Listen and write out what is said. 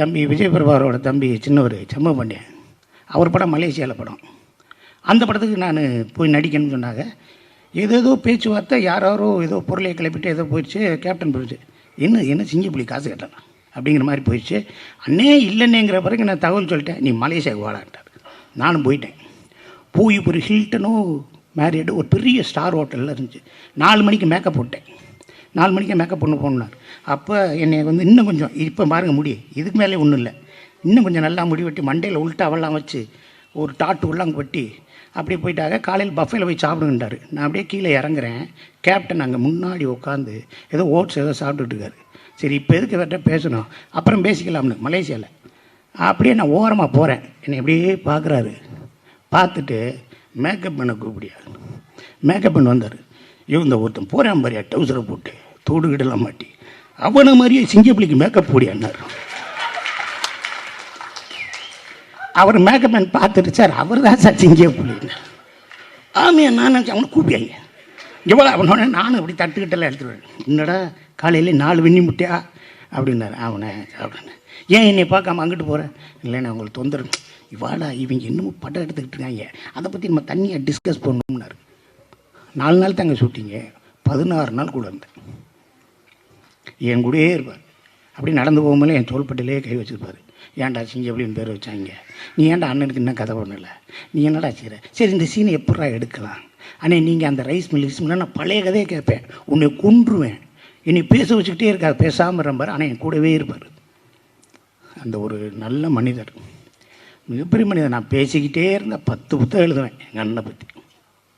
தம்பி விஜய் பிரபாகரோட தம்பி சின்னவர் செம்ம பாண்டியன் அவர் படம் மலேசியாவில் படம். அந்த படத்துக்கு நான் போய் நடிக்கணும்னு சொன்னாங்க. ஏதேதோ பேச்சுவார்த்தை யாரோ ஏதோ பொருளை கிளப்பிட்டு ஏதோ போயிடுச்சு கேப்டன் போயிடுச்சு. என்ன என்ன சிங்கப்புலி காசு கேட்டான் அப்படிங்கிற மாதிரி போயிடுச்சு. அண்ணே இல்லைன்னேங்கிற பிறகு நான் தகவல் சொல்லிட்டேன் நீ மலேசியாவுக்கு வாடான்ட்டார் நானும் போயிட்டேன். போய் ஒரு ஹில்டனோ மேரியடு ஒரு பெரிய ஸ்டார் ஹோட்டலில் இருந்துச்சு. நாலு மணிக்கு மேக்கப் போட்டேன். நாலு மணிக்கே மேக்கப் பண்ண போனார் அப்போ என்னை வந்து இன்னும் கொஞ்சம் இப்போ பாருங்கள் முடி இதுக்கு மேலே ஒன்றும் இல்லை. இன்னும் கொஞ்சம் நல்லா முடி வெட்டி மண்டையில் உள்ட்டாவெல்லாம் வச்சு ஒரு டாட்டு உள்ளாங்க வெட்டி அப்படியே போயிட்டாங்க காலையில் பஃபேல போய் சாப்பிடுங்கன்றாரு. நான் அப்படியே கீழே இறங்குறேன். கேப்டன் அங்கே முன்னாடி உட்காந்து ஏதோ ஓட்ஸ் ஏதோ சாப்பிட்டுட்டு இருக்காரு. சரி இப்போ எதுக்கு இவர்கிட்ட பேசணும்? அப்புறம் பேசிக்கலாம்னு மலேசியாவில் அப்படியே நான் ஓரமாக போகிறேன் என்னை அப்படியே பார்க்குறாரு பார்த்துட்டு மேக்கப் பண்ண கூப்பிடியா மேக்கப் பண்ண வந்தார். இந்த ஒருத்தன் போகிறான் பாரியா டவுசரை போட்டு. தோடு கிடலாம் மாட்டி. அவனை மாதிரியே சிங்கப்பிள்ளைக்கு மேக்கப் போடியான்னார் அவர் மேக்கப் மேன் பார்த்துட்டு சார் அவர் தான் சார் சிங்கப்பிள்ளைன்னு ஆமையா நான் நினச்சேன் அவனை கூப்பியாங்க. எவ்வளோ அவனோட நானும் அப்படி தட்டுக்கிட்டெல்லாம் எடுத்துருவேன் என்னடா காலையில் நாலு வெண்ணி முட்டையா? அப்படின்னாரு. அவனை அப்படின்னு ஏன் என்னை பார்க்காம அங்கிட்டு போகிறேன் இல்லைண்ணா உங்களுக்கு தொந்தரவு. இவாடா இவங்க இன்னமும் படம் எடுத்துக்கிட்டு இருக்காங்க. அதை பற்றி நம்ம தனியாக டிஸ்கஸ் பண்ணணும்னாரு. நாலு நாள் தாங்க சுட்டிங்க பதினாறு நாள் கூட இருந்தேன். என் கூடயே இருப்பார். அப்படி நடந்து போகும்போது என் தோள்பட்டிலே கை வச்சிருப்பார். ஏன்டா சிங்கப்படின்னு பேர் வச்சாங்க? நீ ஏன்டா அண்ணனுக்கு என்ன கதை பண்ணல? நீ என்னடா செய்கிற சரி இந்த சீனை எப்படா எடுக்கலாம்? அண்ணே நீங்கள் அந்த ரைஸ் மில் ரைஸ் நான் பழைய கதையை கேட்பேன். உன்னை கொன்றுவேன். என்னை பேச வச்சுக்கிட்டே இருக்காது பேசாமல் இருப்பார் ஆனால் என் கூடவே இருப்பார். அந்த ஒரு நல்ல மனிதர். மிகப்பெரிய மனிதர். நான் பேசிக்கிட்டே இருந்தேன் பத்து புத்தகம் எழுதுவேன் எங்கள் அண்ணனை பற்றி